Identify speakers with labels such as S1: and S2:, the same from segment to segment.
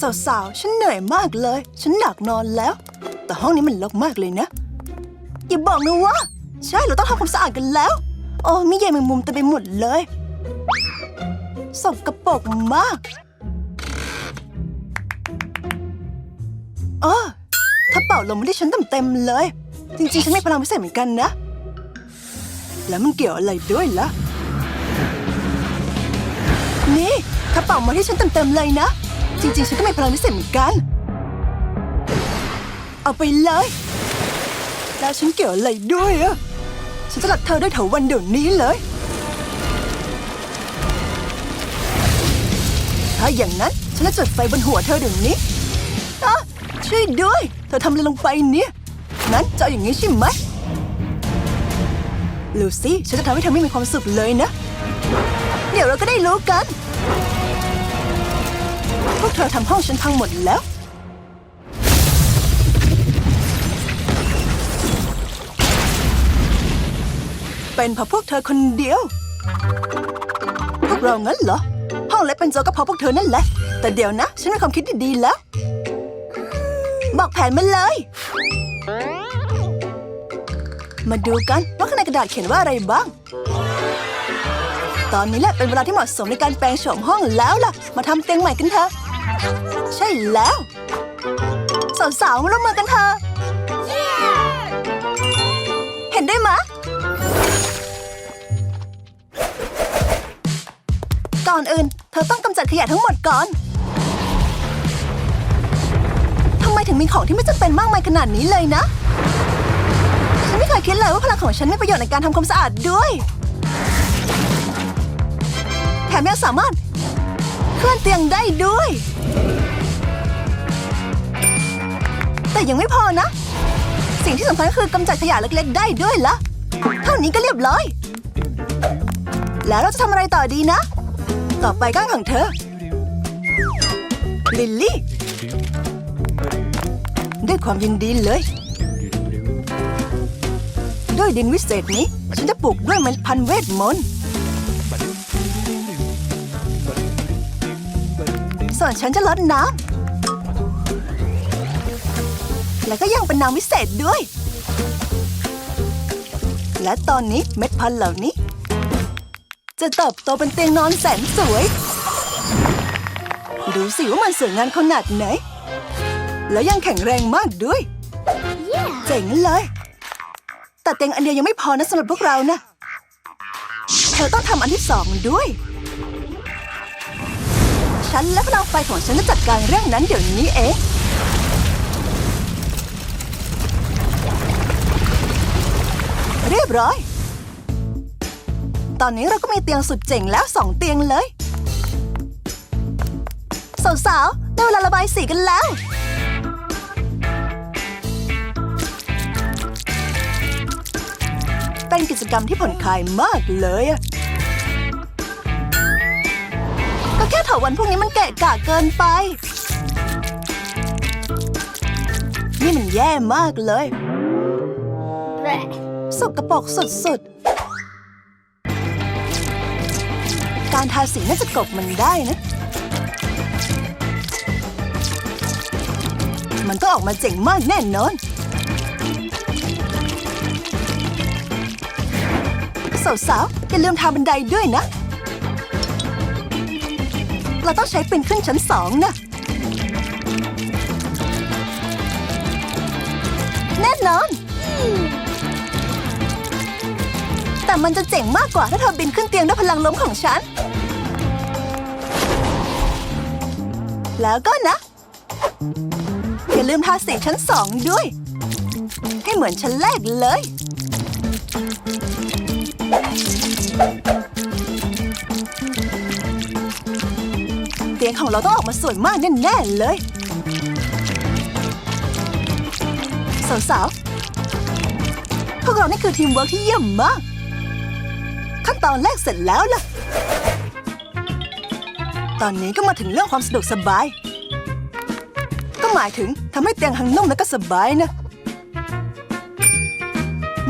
S1: สาวๆ ฉันเหนื่อยมากเลย ฉันอยากนอนแล้ว แต่ห้องนี้มันรกมากเลยนะ อย่าบอกนะว่า ใช่เราต้องทำความสะอาดกันแล้ว โอ้มีใยแมงมุมเต็มไปหมดเลยสกปรกมากเออถ้าเป่าลมไม่ได้ฉันเต็มๆเลย จริงๆ ฉันมีพลังพิเศษเหมือนกันนะ แล้วมันเกี่ยวอะไรด้วยล่ะ นี่ ถ้าเป่ามาที่ฉันเต็มๆเลยนะ จริงๆ ฉันก็มีพลังพิเศษเหมือนกัน เอาไปเลย แล้วฉันเกี่ยวอะไรด้วยอะฉันจะหลักเธอด้วยเถาวันเดี๋ยวนี้เลย ถ้าอย่างนั้น ฉันจะจุดไฟบนหัวเธอเดี๋ยวนี้อะช่วยด้วย เธอทำอะไรลงไปเนี่ยงั้นจะเอาอย่างนี้ใช่ไหมลูซี่ ฉันจะทำให้เธอไม่มีความสุขเลยนะ เดี๋ยวเราก็ได้รู้กัน เธอทำห้องฉันพังหมดแล้ว เป็นเพราะพวกเธอคนเดียว พวกเรางั้นเหรอ ห้องเล็กเป็นโจก็เพราะพวกเธอนั่นแหละ แต่เดี๋ยวนะ ฉันมีความคิดดีๆแล้ว บอกแผนมาเลย มาดูกันว่าข้างในกระดาษเขียนว่าอะไรบ้างตอนนี้แหละเป็นเวลาที่เหมาะสมในการแปลงโฉมห้องแล้วล่ะ มาทำเตียงใหม่กันเถอะ ใช่แล้ว สาวๆมาร่วมมือกันเถอะ เห็นด้วยมะก่อนอื่น เธอต้องกำจัดขยะทั้งหมดก่อนทำไมถึงมีของที่ไม่จำเป็นมากมายขนาดนี้เลยนะ ฉันไม่เคยคิดเลยว่าพลังของฉันมีประโยชน์ในการทำความสะอาดด้วย แถมยังสามารถเคลื่อนเตียงได้ด้วย แต่ยังไม่พอนะ สิ่งที่สำคัญคือกำจัดขยะเล็กๆ ได้ด้วยละเท่านี้ก็เรียบร้อย แล้วเราจะทำอะไรต่อดีนะ ต่อไปก้างของเธอ ลิลลี่ ด้วยความยินดีเลย ด้วยดินวิเศษนี้ ฉันจะปลูกด้วยเมล็ดพันธุ์เวทมนต์ส่วนฉันจะลดน้ำ และก็ยังเป็นน้ำวิเศษด้วย และตอนนี้เม็ดพันธุ์เหล่านี้ จะเติบโตเป็นเตียงนอนแสนสวย ดูสิว่ามันสวยงามขนาดไหน แล้วยังแข็งแรงมากด้วยเจ๋งเลย แต่เตียงอันเดียวยังไม่พอนะสำหรับพวกเรานะเธอต้องทำอันที่สองด้วย ฉันและพลังไฟของฉันจะจัดการเรื่องนั้นเดี๋ยวนี้เอง เรียบร้อย ตอนนี้เราก็มีเตียงสุดเจ๋งแล้วสองเตียงเลยสาวๆได้เวลาระบายสีกันแล้ว เป็นกิจกรรมที่ผ่อนคลายมากเลยอะก็แค่เถาวันพวกนี้มันเกะกะเกินไป นี่มันแย่มากเลย สกปรกสุดๆ การทาสีน่าจะกบมันได้นะ มันก็ออกมาเจ๋งมากแน่นอนสาวๆ อย่าลืมทาบันไดด้วยนะ เราต้องใช้เปีนขึ้นชั้นสองนะ แน่นอน แต่มันจะเจ๋งมากกว่าถ้าเธอบินขึ้นเตียงด้วยพลังลมของฉัน แล้วก็นะ อย่าลืมทาสีชั้นสองด้วย ให้เหมือนชั้นแรกเลย เตียงของเราต้องออกมาสวยมากแน่ๆเลยสาวๆพวกเรานี่คือทีมเวิร์กที่เยี่ยมมาก ขั้นตอนแรกเสร็จแล้วล่ะ ตอนนี้ก็มาถึงเรื่องความสะดวกสบาย ก็หมายถึงทำให้เตียงหังนุ่มและก็สบายนะ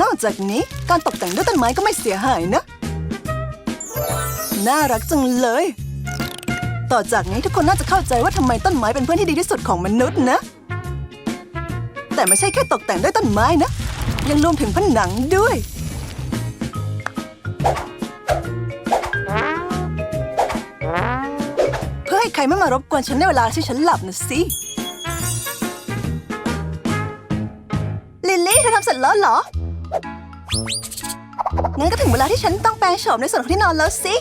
S1: นอกจากนี้การตกแต่งด้วยต้นไม้ก็ไม่เสียหายนะ น่ารักจังเลย ต่อจากนี้ทุกคนน่าจะเข้าใจว่าทำไมต้นไม้เป็นเพื่อนที่ดีที่สุดของมนุษย์นะ แต่ไม่ใช่แค่ตกแต่งด้วยต้นไม้นะ ยังรวมถึงผนังด้วย เพื่อให้ใครไม่มารบกวนฉันในเวลาที่ฉันหลับนะสิ ลิลลี่เธอทำเสร็จแล้วเหรอ งั้นก็ถึงเวลาที่ฉันต้องแปลงโฉมในส่วนของที่นอนแล้วสิ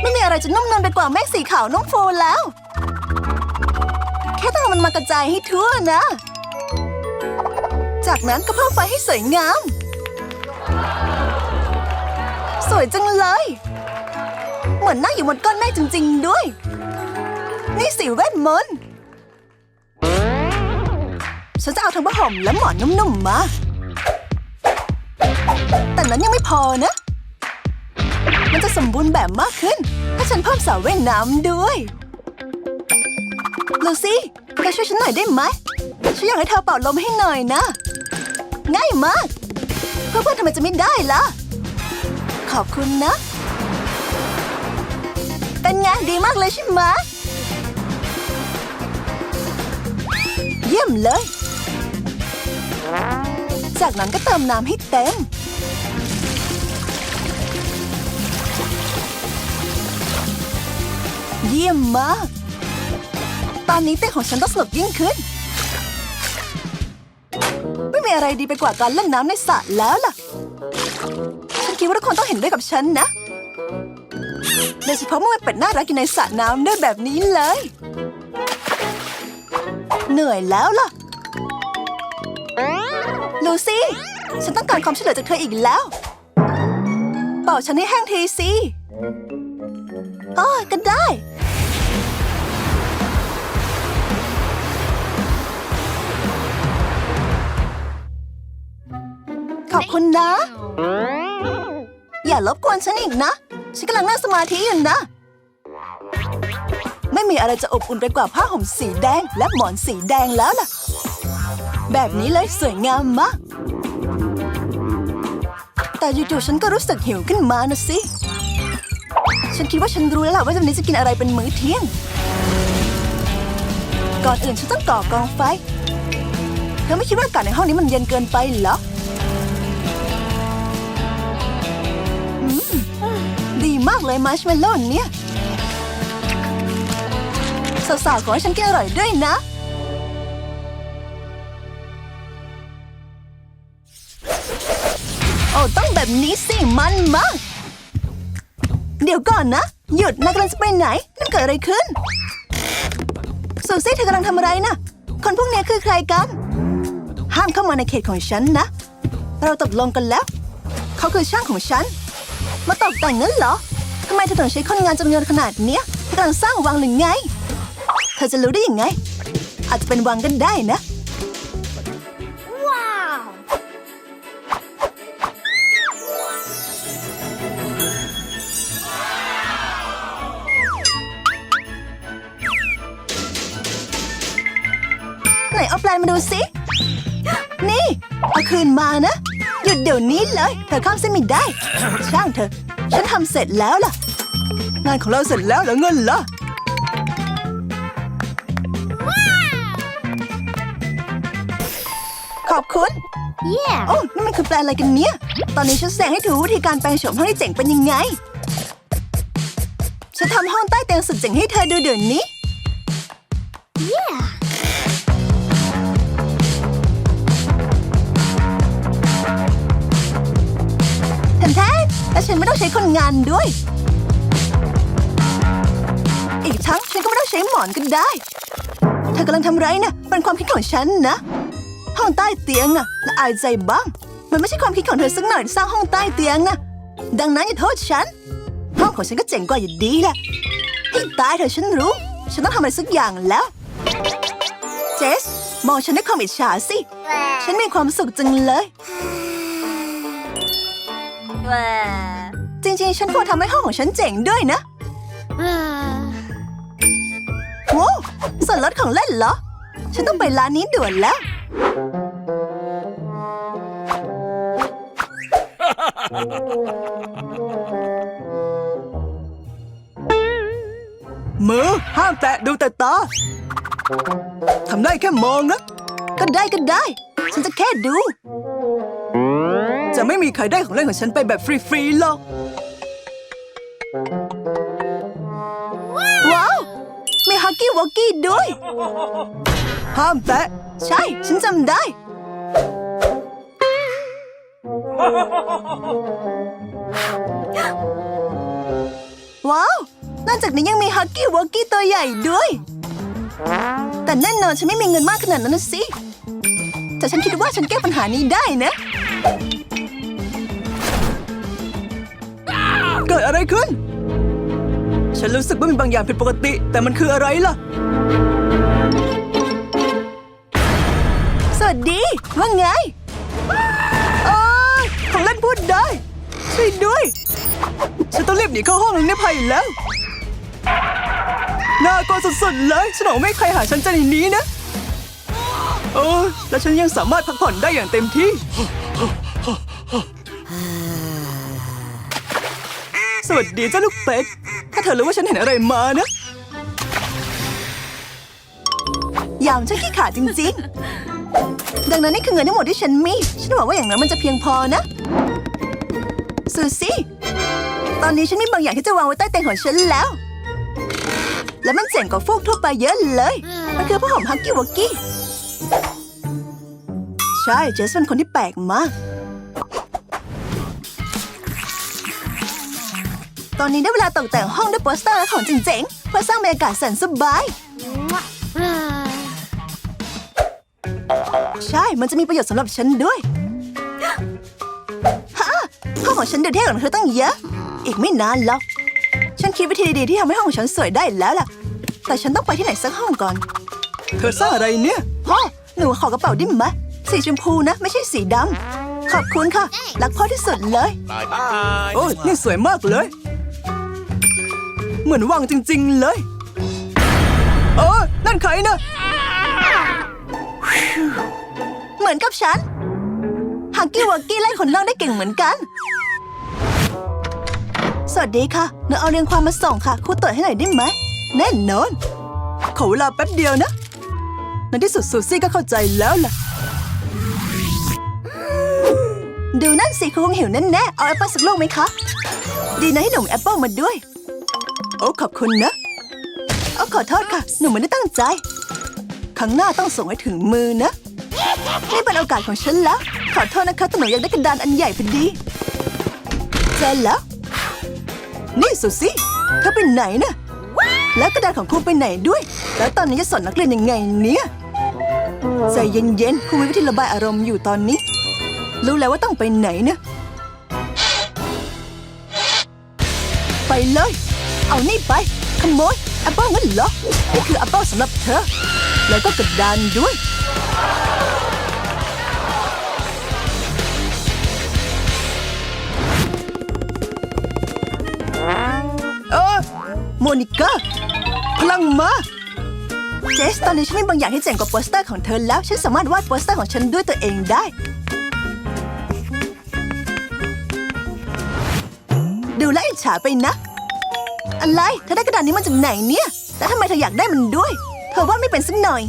S1: ไม่มีอะไรจะนุ่มนวลไปกว่าเมฆสีขาวนุ่มฟูแล้ว แค่ต้องเอามันมากระจายให้ทั่วนะ จากนั้นก็เพิ่มไฟให้สวยงาม สวยจังเลย เหมือนนั่งอยู่บนก้อนเมฆจริง ๆ ด้วย นี่สีเวทมนต์ฉันจะเอาทั้งผ้าห่มและหมอนนุ่มๆมา แต่นั้นยังไม่พอนะ มันจะสมบูรณ์แบบมากขึ้น ถ้าฉันเพิ่มสระว่ายน้ำด้วยลูซี่เธอช่วยฉันหน่อยได้ไหม ฉันอยากให้เธอเป่าลมให้หน่อยนะ ง่ายมาก เพื่อนๆทำไมจะไม่ได้ล่ะ ขอบคุณนะ เป็นไงดีมากเลยใช่ไหมเยี่ยมเลย จากนั้นก็เติมน้ำให้เต็ม เยี่ยมมาก ตอนนี้เต้ของฉันต้องสนุกยิ่งขึ้น ไม่มีอะไรดีไปกว่าการเล่นน้ำในสระแล้วล่ะ ดว่าทุกคนต้องเห็นด้วยกับฉันนะ โดยเฉพาะเมื่อมันเป็ดน่ารักอยู่ในสระน้ำด้วยแบบนี้เลย เหนื่อยแล้วล่ะ ลูซี่ ฉันต้องการความช่วยเหลือจากเธออีกแล้ว เป่าฉันให้แห้งทีสิอ๋อก็ได้ขอบคุณนะ อย่ารบกวนฉันอีกนะ ฉันกำลังนั่งสมาธิอยู่นะ ไม่มีอะไรจะอบอุ่นไปกว่าผ้าห่มสีแดงและหมอนสีแดงแล้วล่ะ แบบนี้เลยสวยงามมาก แต่อยู่ๆฉันก็รู้สึกหิวขึ้นมานะสิ ฉันคิดว่าฉันรู้แล้วล่ะว่าวันนี้จะกินอะไรเป็นมื้อเที่ยง ก่อนอื่นฉันต้องก่อกองไฟ เธอไม่คิดว่าอากาศในห้องนี้มันเย็นเกินไปเหรอากเลยมาร์ชเมลโล่เนี่ยสาวๆขอให้ฉันกินอร่อยด้วยนะ โอ้ต้องแบบนี้สิมันมาก เดี๋ยวก่อนนะ หยุดนายกำลังจะไปไหนนั่นเกิดอะไรขึ้นสูซี่เธอกำลังทำอะไรนะคนพวกนี้คือใครกัน ห้ามเข้ามาในเขตของฉันนะ เราตกลงกันแล้ว เขาคือช่างของฉัน มาตกแต่งงั้นเหรอ ทำไมเธอถึงใช้คนงานจำนวนขนาดเนี้ยเธอกำลังสร้างวังหรือไง เธอจะรู้ได้ยังไง อาจจะเป็นวังกันได้นะไหนเอาแปลนมาดูสิ นี่ เอาคืนมานะ หยุดเดี๋ยวนี้เลย เธอข้ามเส้นไม่ได้ ช่างเถอะฉันทำเสร็จแล้วล่ะ งานของเราเสร็จแล้วแล้วเงินล่ะขอบคุณ
S2: Yeah.
S1: โอ้นี่มันคือแปลนอะไรกันเนี่ย ตอนนี้ฉันแสดงให้ดูวิธีการแปลงโฉมห้องที่เจ๋งเป็นยังไง ฉันทำห้องใต้เตียงสุดเจ๋งให้เธอดูเดี๋ยวนี้
S2: Yeah.
S1: แทนแทนและฉันไม่ต้องใช้คนงานด้วยอีก ทั้งฉันก็ไม่ต้องใช้หมอนก็ได้ เธอกำลังทำไรนะเป็นความคิดของฉันนะ ห้องใต้เตียงนะละอายใจบ้าง มันไม่ใช่ความคิดของเธอสักหน่อยที่สร้างห้องใต้เตียงนะดังนั้นอย่าโทษฉัน ห้องของฉันก็เจ๋งกว่าอยู่ดีแหละให้ตายเถอะฉันรู้ ฉันต้องทำอะไรสักอย่างแล้ว เจส มองฉันด้วยความอิจฉาสิ ฉันมีความสุขจังเลยจริงๆ ฉันควรทำให้ห้องของฉันเจ๋งด้วยนะโว้วส่ วนลดของเล่นเหรอ ฉันต้องไปร้านนี้ด่วนแล้ว
S2: Uh.
S3: มือห้ามแตะดูแต่ตาทำได้แค่มองนะ
S1: ก็ได้ก็ได้ ฉันจะแค่ดู
S3: จะไม่มีใครได้ของเล่นของฉันไปแบบฟรีๆหรอก
S1: กกี้วอกกี้ด้วย
S3: ห้ามแตะ
S1: ใช่ ฉันจำได้ ว้าวนอกจากนี้ยังมีฮักกี้วอกกี้ตัวใหญ่ด้วย แต่แน่นอนฉันไม่มีเงินมากขนาดนั้นนะสิ แต่ฉันคิดว่าฉันแก้ปัญหานี้ได้นะ
S3: เกิดอะไรขึ้น ฉันรู้สึกว่ามีบางอย่างผิดปกติ แต่มันคืออะไรล่ะ
S1: สวัสดี ว่าไง
S3: เอ้ยของเล่นพูดได้ ช่วยด้วย ฉันต้องรีบหนีเข้าห้องนี้ภัยแล้ว น่ากลัวสุดๆเลยฉันบอกไม่ให้ใครหาฉันจะหนีนี้นะเออแล้วฉันยังสามารถพักผ่อนได้อย่างเต็มที่ สวัสดีเจ้าลูกเป็ดถ้า เธอรู้ว่าฉันเห็นอะไรมานะ
S1: ยามฉันขี้ขลาดจริงๆ ดังนั้นนี่คือเงินทั้งหมดที่ฉันมี ฉันหวังว่าอย่างนั้นมันจะเพียงพอนะซูซี่ตอนนี้ฉันมีบางอย่างที่จะวางไว้ใต้เตียงของฉันแล้ว และมันเจ๋งกว่าฟูกทั่วไปเยอะเลย มันคือผ้าห่มฮักกี้วอกกี้ ใช่ เจสเป็นคนที่แปลกมาก ตอนนี้ได้เวลาตกแต่งห้องด้วยโปสเตอร์และของเจ๋งๆเพื่อสร้างบรรยากาศแสนสบาย ใช่ มันจะมีประโยชน์สำหรับฉันด้วยฮะห้องของฉันดูเท่กว่าเธอตั้งเยอะ อีกไม่นานหรอก ฉันคิดวิธีดีๆที่ทำให้ห้องของฉันสวยได้แล้วล่ะ แต่ฉันต้องไปที่ไหนสักห้องก่อน
S3: เธอสร้างอะไรเนี่ย
S1: พ่อหนูขอกระเป๋าได้ไหมสีชมพูนะ ไม่ใช่สีดำขอบคุณค่ะ รักพ่อที่สุดเลย
S3: โอ้ยนี่สวยมากเลย เหมือนวังจริง ๆ เลย เออ นั่นใครนะ
S1: เหมือนกับฉัน ฮักกี้วอกกี้ไล่คนนอกได้เก่งเหมือนกัน สวัสดีค่ะหนูเอาเรียงความมาส่งค่ะครูตรวจให้หน่อยได้ไหม แน่นอน
S3: ขอเวลาแป๊บเดียวนะ ในที่สุดซูซี่ก็เข้าใจแล้วล่ะ
S1: ดูนั่นสิครูคงหิวแน่ๆเอาแอปเปิลสักลูกไหมคะ ดีนะที่หนูมีแอปเปิลมาด้วย
S3: โอ้ขอบคุณนะ
S1: เอาขอโทษค่ะ หนูไม่ได้ตั้งใจ ครั้งหน้าต้องส่งให้ถึงมือนะนี่เป็นโอกาสของฉันแล้ว ขอโทษนะคะแต่หนูอยากได้กระดานอันใหญ่พอดีเจอแล้ว
S3: นี่ซูซี่
S1: เธอไปไหนนะแล้วกระดานของครูไปไหนด้วย แล้วตอนนี้จะสอนนักเรียนยังไงเนี่ยใจเย็นๆครูมีวิธีระบายอารมณ์อยู่ตอนนี้ รู้แล้วว่าต้องไปไหนนะ ไปเลย เอานี่ไป ขโมยแอปเปิลงั้นเหรอนี่คือแอปเปิลสำหรับเธอ แล้วก็กระดานด้วย
S3: เออโมนิก้าพลังมา
S1: เจสตอนนี้ฉันมีบางอย่างที่เจ๋งกว่าโปสเตอร์ของเธอแล้ว ฉันสามารถวาดโปสเตอร์ของฉันด้วยตัวเองได้ ดูแลอิจฉาไปนะ อะไร เธอได้กระดานนี้มาจากไหนเนี่ย แล้วทำไมเธออยากได้มันด้วย เธอวาดไม่เป็นสักหน่อย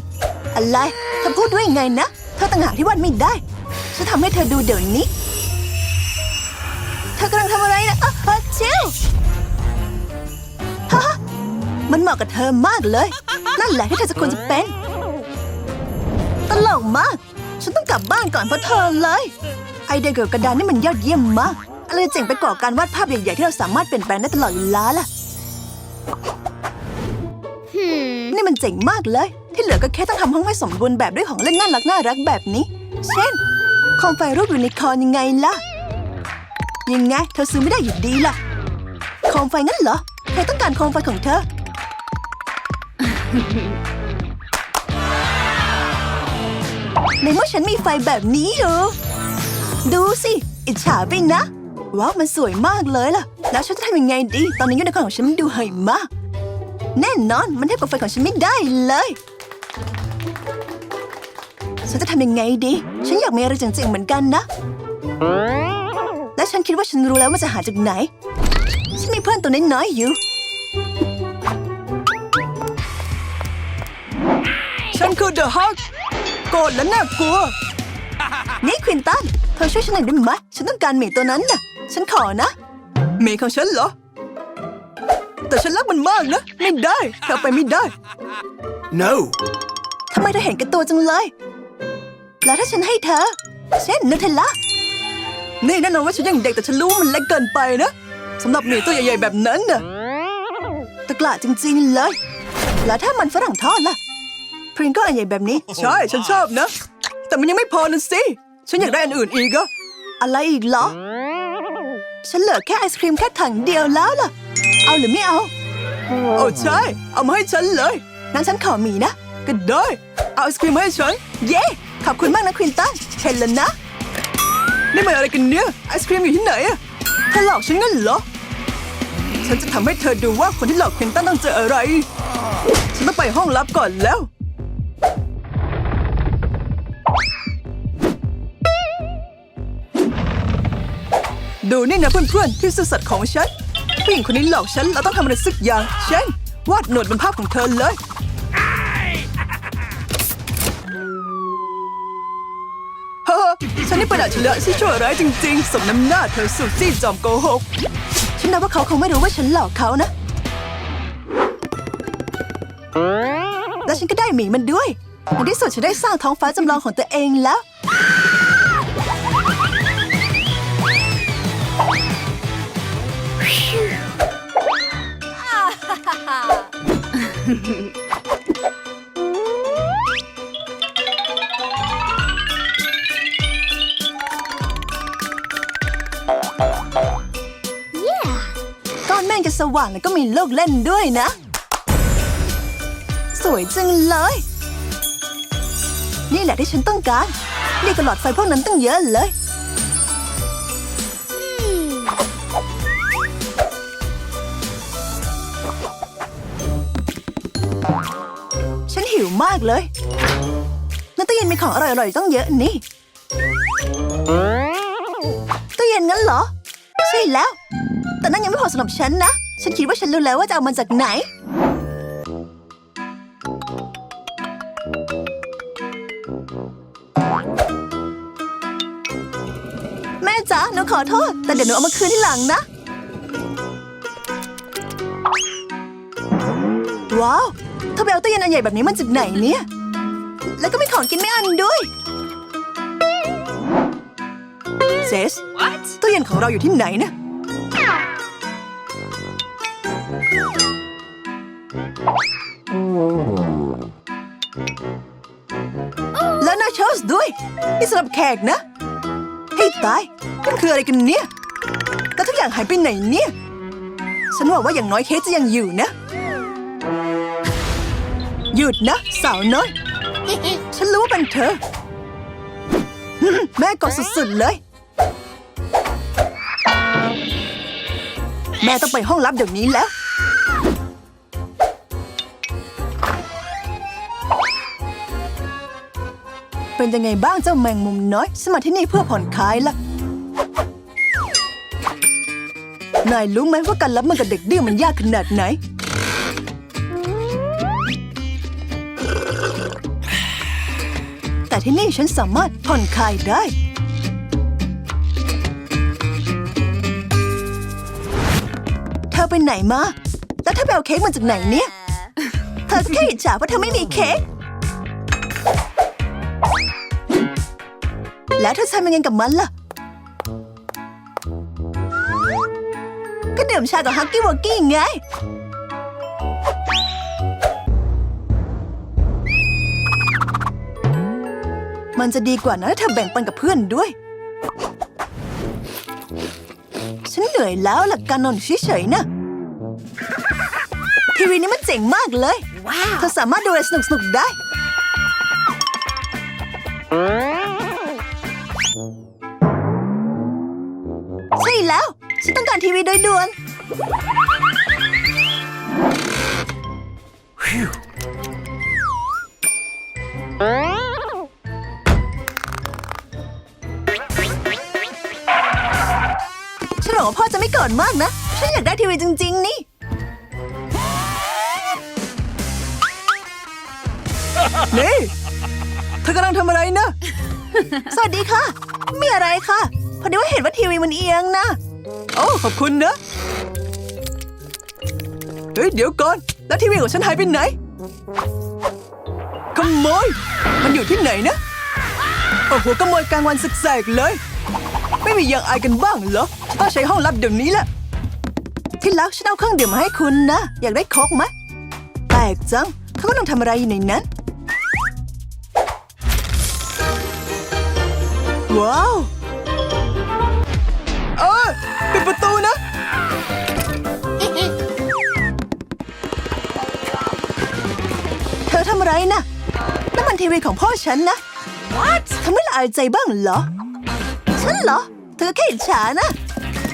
S1: อะไร เธอพูดด้วยยังไงนะ เธอต่างหากที่วาดไม่ได้ ฉันทำให้เธอดูเดี๋ยวนี้ เธอกำลังทำอะไรนะอะอะชิวฮ่ามันเหมาะกับเธอมากเลย นั่นแหละที่เธอจะควรจะเป็น ตลกมาก ฉันต้องกลับบ้านก่อนเพราะเธอเลย ไอเดียเกี่ยวกับกระดานนี่มันยอดเยี่ยมมาก อะไรเจ๋งไปกว่าการวาดภาพใหญ่ๆที่เราสามารถเปลี่ยนแปลงได้ตลอดเวลาล่ะ นี่มันเจ๋งมากเลย ที่เหลือก็แค่ต้องทำห้องให้สมบูรณ์แบบด้วยของเล่นน่ารักน่ารักแบบนี้ เช่นโคมไฟรูปยูนิคอร์นยังไงล่ะ ยังไง เธอซื้อไม่ได้อยู่ดีล่ะโคมไฟงั้นเหรอใครต้องการโคมไฟของเธอ ในเมื่อฉันมีไฟแบบนี้อยู่ ดูสิ อิจฉาไปนะ ว้าวมันสวยมากเลยล่ะ แล้วฉันจะทำยังไงดี ตอนนี้ยูนิคอร์นของฉันมันดูเหยมาก แน่นอนมันเทียบกับไฟของฉันไม่ได้เลย ฉันจะทำยังไงดี ฉันอยากมีอะไรเจ๋งๆเหมือนกันนะ และฉันคิดว่าฉันรู้แล้วว่าจะหาจากไหน ฉันมีเพื่อนตัวน้อยๆอยู่
S3: คือเดอะฮักโกรธและน่ากลัว
S1: นี่ควินตันเธอช่วยฉันหน่อยได้ไหม ฉันต้องการหมีตัวนั้นน่ะ ฉันขอนะ
S3: เมย์ของฉันเหรอ แต่ฉันรักมันมากนะ ไม่ได้เธอเอาไปไม่ได้
S4: No.
S1: ทำไมเธอเห็นแกับตัวจังเลย แล้วถ้าฉันให้เธอ เช่นนูเทลล่า
S3: นี่แน่นอนว่าฉันยังเด็กแต่ฉันรู้ว่ามันเล็กเกินไปนะสำหรับหมีตัวใหญ่ๆแบบนั้นน่ะ
S1: ตะกละจริงๆเลย แล้วถ้ามันฝรั่งทอดล่ะ พริงก็อันใหญ่แบบนี้
S3: ใช่ฉันชอบนะ แต่มันยังไม่พอนะสิ ฉันอยากได้อันอื่นอีกอะ
S1: อะไรอีกเหรอ ฉันเหลือแค่ไอศครีมแค่ถังเดียวแล้วล่ะ เอาหรือไม่เอา
S3: โอ้ใช่ เอามาให้ฉันเลย
S1: งั้นฉันขอหมีนะ
S3: ก็ได้ เอาไอศครีมมาให้ฉัน
S1: เย้ ขอบคุณมากนะควินตันเห็นแล้วนะ
S3: นี่มันอะไรกันเนี่ย ไอศครีมอยู่ที่ไหนอะเธอหลอกฉันงั้นเหรอ ฉันจะทำให้เธอดูว่าคนที่หลอกควินตันต้องเจออะไร ฉันต้องไปห้องลับก่อนแล้ว ดูนี่นะเพื่อนๆที่ซื่อสัตย์ของฉันผู้หญิงคนนี้หลอกฉันเราต้องทำอะไรสักอย่างเช่นวาดหนวดบนภาพของเธอเลย เฮ้อฉันนี่เป็นอาชญะที่ชั่วร้ายจริงๆ สมน้ำหน้าเธอสุดซี่จอมโกหก
S1: ฉันนับว่าเขาคงไม่รู้ว่าฉันหลอกเขานะ แล้วฉันก็ได้หมีมันด้วยในที่สุดฉันได้สร้างท้องฟ้าจำลองของตัวเองแล้ว ก้อนเมฆจะสว่างแล้วก็มีลูกเล่นด้วยนะ สวยจังเลย นี่แหละที่ฉันต้องการ นี่ก็หลอดไฟพวกนั้นตั้งเยอะเลย มากเลยในตู้เย็นมีของอร่อยๆต้องเยอะนี่ตู้เย็นงั้นเหรอ ใช่แล้ว แต่นั่นยังไม่พอสำหรับฉันนะ ฉันคิดว่าฉันรู้แล้วว่าจะเอามันจากไหน แม่จ๋าหนูขอโทษ แต่เดี๋ยวหนูเอามาคืนที่หลังนะ ว้าว เธอไปเอาตู้เย็นอันใหญ่แบบนี้มาจากไหนเนี่ย แล้วก็มีของกินไม่อันด้วยเซสตู้เย็นของเราอยู่ที่ไหนนะ แล้วนาโชสด้วยนี่สำหรับแขกนะให้ยตายมันคืออะไรกันเนี่ย แล้วทุกอย่างหายไปไหนเนี่ย ฉันหวังว่าอย่างน้อยเค้กจะยังอยู่นะ หยุดนะ สาวน้อย ฉันรู้ว่าเป็นเธอ แม่กอดสุดๆเลย แม่ต้องไปห้องลับเดี๋ยวนี้แล้ว เป็นยังไงบ้างเจ้าแมงมุมน้อยฉันมาที่นี่เพื่อผ่อนคลายล่ะนายรู้ไหมว่าการรับมือกับเด็กดื้อมันยากขนาดไหน แต่ที่นี่ฉันสามารถผ่อนคลายได้ เธอไปไหนมา แล้วเธอไปเอาเค้กมาจากไหนเนี่ย เธอก็แค่อิจฉาเพราะเธอไม่มีเค้ก แล้วเธอทำยังไงกับมันล่ะ ก็ดื่มชากับฮักกี้วอกกี้ไง มันจะดีกว่านะถ้าเธอแบ่งปันกับเพื่อนด้วย ฉันเหนื่อยแล้วหลักการนอนเฉยๆนะทีวีนี้มันเจ๋งมากเลย
S2: Wow.
S1: เธอสามารถดูอะไรสนุกๆได้ ใช่แล้ว ฉันต้องการทีวีโดยด่วนฉัน หวังว่าพ่อจะไม่โกรธมากนะ ฉันอยากได้ทีวีจริง ๆ นี่
S3: นี่เธอกำลังทำอะไรนะ
S1: สวัสดีค่ะ มีอะไรค่ะ พอดีว่าเห็นว่าทีวีมันเอียงนะ
S3: โอ้ขอบคุณนะ เฮ้ย เดี๋ยวก่อน แล้วทีวีของฉันหายไปไหนขโมย มันอยู่ที่ไหนนะ โอ้โหขโมยกลางวันสึกแสกเลย ไม่มีอย่างอายกันบ้างเหรอฉันต้อง ใช้ห้องลับเดี๋ยวนี้แหละ
S1: ที่รักฉันเอาเครื่องดื่มมาให้คุณนะ อยากได้โค้กไหมแปลกจัง เขากำลังทำอะไรอยู่ในนั้น
S3: ว้าว เออปิดประตูนะ
S1: เธอทำอะไรนะนั่นมันทีวีของพ่อฉันนะ What เธอไม่ละอายใจบ้างเหรอ ฉันเหรอ เธอแค่อิจฉานะ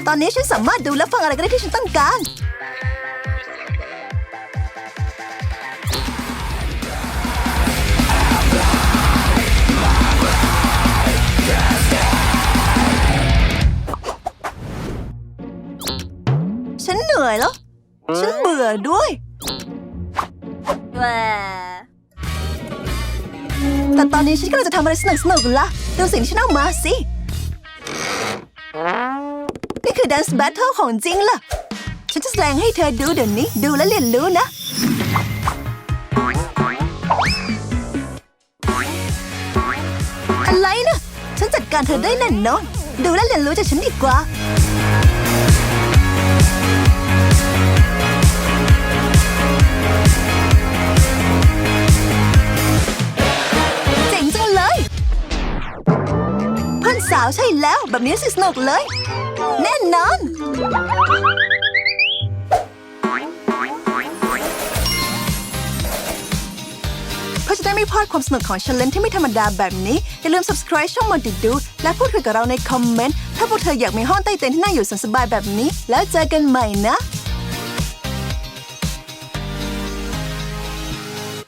S1: ตอนนี้ฉันสามารถดูและฟังอะไรก็ได้ที่ฉันต้องการ ฉันเหนื่อยแล้ว ฉันเบื่อด้วย แต่ตอนนี้ฉันกำลังจะทำอะไรสนุกสนุกๆล่ะดูสิ่งที่ฉันเอามาสิ คือ Dance Battle ของจริงล่ะ ฉันจะแสดงให้เธอดูเดี๋ยวนี้ ดูและเรียนรู้นะอะไรนะ ฉันจัดการเธอได้แน่นอน ดูและเรียนรู้จากฉันดีกว่าเจ๋งจังเลยเพื่อนสาวใช่แล้ว แบบนี้สิสนุกเลย แน่นอน เพื่อจะได้ไม่พลาดความสนุกของชั้นเลนที่ไม่ธรรมดาแบบนี้ อย่าลืม subscribe ช่องม o ติดู และพูดคุยกับเราในคอมเมนต์ ถ้าพวกเธออยากมีห้องใต้เต็นท์ที่น่าอยู่สบายแบบนี้ แล้วเจอกันใหม่นะ